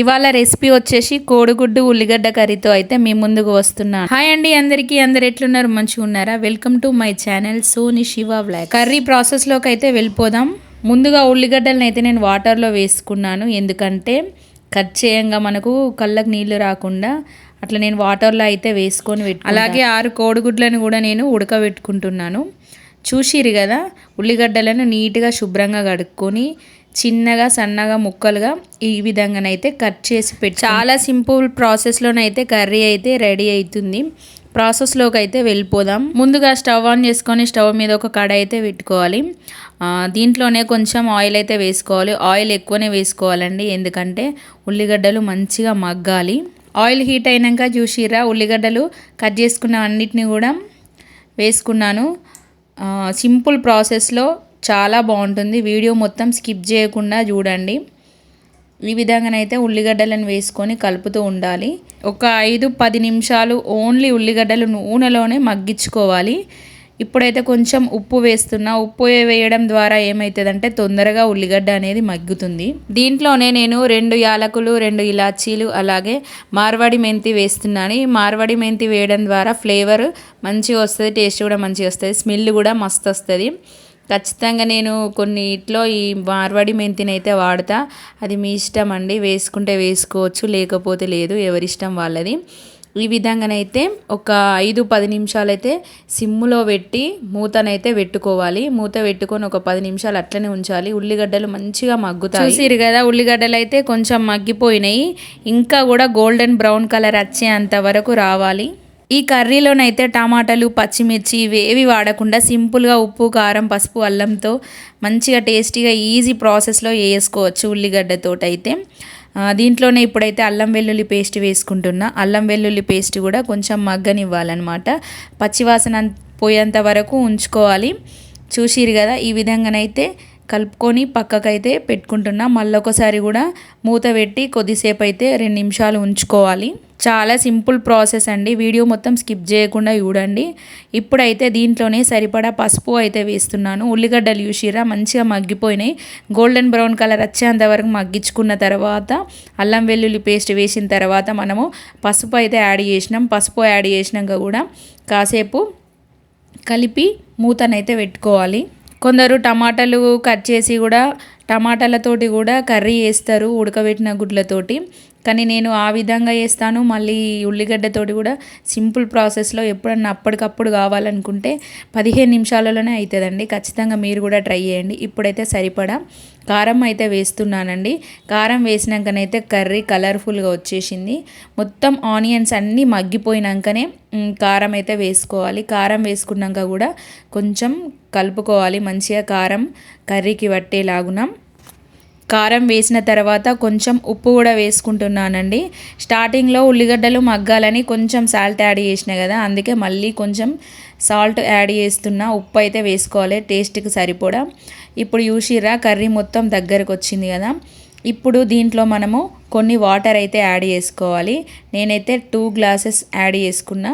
ఇవాళ రెసిపీ వచ్చేసి కోడిగుడ్డు ఉల్లిగడ్డ కర్రీతో అయితే మీ ముందుకు వస్తున్నాను హాయ్ అండి అందరికీ అందరు ఎట్లున్నారు? మంచిగా ఉన్నారా? Welcome to my channel Soni Shiva black curry ప్రాసెస్లోకి అయితే వెళ్ళిపోదాం. ముందుగా ఉల్లిగడ్డలను అయితే నేను వాటర్లో వేసుకున్నాను. ఎందుకంటే కట్ చేయంగా మనకు కళ్ళకు నీళ్ళు రాకుండా అట్లా నేను వాటర్లో అయితే వేసుకొని పెట్టు అలాగే ఆరు కోడిగుడ్లను కూడా నేను ఉడకబెట్టుకుంటున్నాను. చూసిరు కదా ఉల్లిగడ్డలను నీట్గా శుభ్రంగా కడుక్కొని చిన్నగా సన్నగా ముక్కలుగా ఈ విధంగానైతే కట్ చేసి పెట్టి చాలా సింపుల్ ప్రాసెస్లోనైతే కర్రీ అయితే రెడీ అవుతుంది. ప్రాసెస్లోకి అయితే వెళ్ళిపోదాం. ముందుగా స్టవ్ ఆన్ చేసుకొని స్టవ్ మీద ఒక కడాయి అయితే పెట్టుకోవాలి దీంట్లోనే కొంచెం ఆయిల్ అయితే వేసుకోవాలి. ఆయిల్ ఎక్కువనే వేసుకోవాలండి ఎందుకంటే ఉల్లిగడ్డలు మంచిగా మగ్గాలి. ఆయిల్ హీట్ అయినాక చూసిరా ఉల్లిగడ్డలు కట్ చేసుకున్న అన్నిటిని కూడా వేసుకున్నాను. సింపుల్ ప్రాసెస్లో చాలా బాగుంటుంది. వీడియో మొత్తం స్కిప్ చేయకుండా చూడండి. ఈ విధంగానైతే ఉల్లిగడ్డలను వేసుకొని కలుపుతూ ఉండాలి. ఒక ఐదు పది నిమిషాలు ఓన్లీ ఉల్లిగడ్డలు నూనెలోనే మగ్గించుకోవాలి. ఇప్పుడైతే కొంచెం ఉప్పు వేస్తున్నా ఉప్పు వేయడం ద్వారా ఏమవుతుందంటే తొందరగా ఉల్లిగడ్డ అనేది మగ్గుతుంది. దీంట్లోనే నేను రెండు యాలకులు రెండు ఇలాచీలు అలాగే మార్వాడి మెంతి వేస్తున్నాను. ఈ మార్వాడి మెంతి వేయడం ద్వారా ఫ్లేవర్ మంచిగా వస్తుంది టేస్ట్ కూడా మంచిగా వస్తుంది స్మెల్ కూడా మస్తు వస్తుంది. ఖచ్చితంగా నేను కొన్నిట్లో ఈ మార్వాడి మెంతిని అయితే వాడతా. అది మీ ఇష్టం అండి. వేసుకుంటే వేసుకోవచ్చు లేకపోతే లేదు. ఎవరిష్టం వాళ్ళది. ఈ విధంగానైతే ఒక ఐదు పది నిమిషాలు అయితే సిమ్ములో పెట్టి మూతనైతే పెట్టుకోవాలి. మూత పెట్టుకొని ఒక పది నిమిషాలు అట్లనే ఉంచాలి. ఉల్లిగడ్డలు మంచిగా మగ్గుతాయి. చూసిరు కదా ఉల్లిగడ్డలు అయితే కొంచెం మగ్గిపోయినాయి. ఇంకా కూడా గోల్డెన్ బ్రౌన్ కలర్ వచ్చేంత వరకు రావాలి. ఈ కర్రీలోనైతే టమాటాలు పచ్చిమిర్చి ఇవేవి వాడకుండా సింపుల్గా ఉప్పు కారం పసుపు అల్లంతో మంచిగా టేస్టీగా ఈజీ ప్రాసెస్లో వేసుకోవచ్చు ఉల్లిగడ్డతోటైతే అయితే దీంట్లోనే ఇప్పుడైతే అల్లం వెల్లుల్లి పేస్ట్ వేసుకుంటున్నా. అల్లం వెల్లుల్లి పేస్ట్ కూడా కొంచెం మగ్గనివ్వాలన్నమాట. పచ్చివాసన పోయేంత వరకు ఉంచుకోవాలి. చూసిరు కదా ఈ విధంగానైతే కలుపుకొని పక్కకైతే పెట్టుకుంటున్నా. మళ్ళొకసారి కూడా మూత పెట్టి కొద్దిసేపు అయితే రెండు నిమిషాలు ఉంచుకోవాలి. చాలా సింపుల్ ప్రాసెస్ అండి. వీడియో మొత్తం స్కిప్ చేయకుండా చూడండి. ఇప్పుడైతే దీంట్లోనే సరిపడా పసుపు అయితే వేస్తున్నాను. ఉల్లిగడ్డలు చూసిరా మంచిగా మగ్గిపోయినాయి. గోల్డెన్ బ్రౌన్ కలర్ వచ్చేంత వరకు మగ్గించుకున్న తర్వాత అల్లం వెల్లుల్లి పేస్ట్ వేసిన తర్వాత మనము పసుపు అయితే యాడ్ చేసినాం. పసుపు యాడ్ చేసినాక కూడా కాసేపు కలిపి మూతనైతే పెట్టుకోవాలి. కొందరు టమాటాలు కట్ చేసి కూడా టమాటాలతోటి కూడా కర్రీ వేస్తారు ఉడకబెట్టిన గుడ్లతోటి. కానీ నేను ఆ విధంగా వేస్తాను. మళ్ళీ ఉల్లిగడ్డతోటి కూడా సింపుల్ ప్రాసెస్లో ఎప్పుడన్నా అప్పటికప్పుడు కావాలనుకుంటే పదిహేను నిమిషాలలోనే అవుతుందండి ఖచ్చితంగా మీరు కూడా ట్రై చేయండి. ఇప్పుడైతే సరిపడా. కారం అయితే వేస్తున్నానండి. కారం వేసినాకనైతే కర్రీ కలర్ఫుల్గా వచ్చేసింది. మొత్తం ఆనియన్స్ అన్నీ మగ్గిపోయినాకనే కారం అయితే వేసుకోవాలి. కారం వేసుకున్నాక కూడా కొంచెం కలుపుకోవాలి. మంచిగా కారం కర్రీకి పట్టేలాగున. కారం వేసిన తర్వాత కొంచెం ఉప్పు కూడా వేసుకుంటున్నానండి. స్టార్టింగ్లో ఉల్లిగడ్డలు మగ్గాలని కొంచెం సాల్ట్ యాడ్ చేసిన కదా అందుకే మళ్ళీ కొంచెం సాల్ట్ యాడ్ చేస్తున్నా. ఉప్పు అయితే వేసుకోవాలి టేస్ట్కి సరిపడా. ఇప్పుడు చూసిరా కర్రీ మొత్తం దగ్గరకు వచ్చింది కదా. ఇప్పుడు దీంట్లో మనము కొన్ని వాటర్ అయితే యాడ్ చేసుకోవాలి. నేనైతే టూ గ్లాసెస్ యాడ్ చేసుకున్న.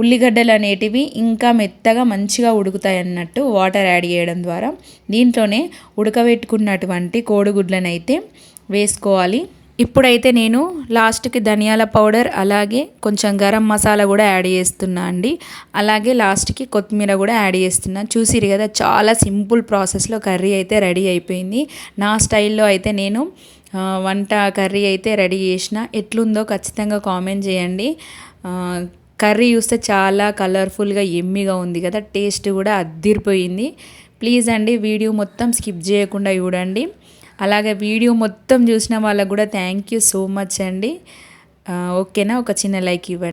ఉల్లిగడ్డలు అనేటివి ఇంకా మెత్తగా మంచిగా ఉడుకుతాయి అన్నట్టు వాటర్ యాడ్ చేయడం ద్వారా దీంట్లోనే ఉడకబెట్టుకున్నటువంటి కోడిగుడ్లను అయితే వేసుకోవాలి. ఇప్పుడైతే నేను లాస్ట్కి ధనియాల పౌడర్ అలాగే కొంచెం గరం మసాలా కూడా యాడ్ చేస్తున్నా అండి. అలాగే లాస్ట్కి కొత్తిమీర కూడా యాడ్ చేస్తున్నా. చూసిరు కదా చాలా సింపుల్ ప్రాసెస్లో కర్రీ అయితే రెడీ అయిపోయింది. నా స్టైల్లో అయితే నేను వంట కర్రీ అయితే రెడీ చేసిన. ఎట్లుందో ఖచ్చితంగా కామెంట్ చేయండి. కర్రీ చూస్తే చాలా కలర్ఫుల్గా ఎమ్మిగా ఉంది కదా టేస్ట్ కూడా అద్దిరిపోయింది. ప్లీజ్ అండి వీడియో మొత్తం స్కిప్ చేయకుండా చూడండి. అలాగే వీడియో మొత్తం చూసిన వాళ్ళకు కూడా థ్యాంక్ యూ సో మచ్ అండి. ఓకేనా? ఒక చిన్న లైక్ ఇవ్వండి.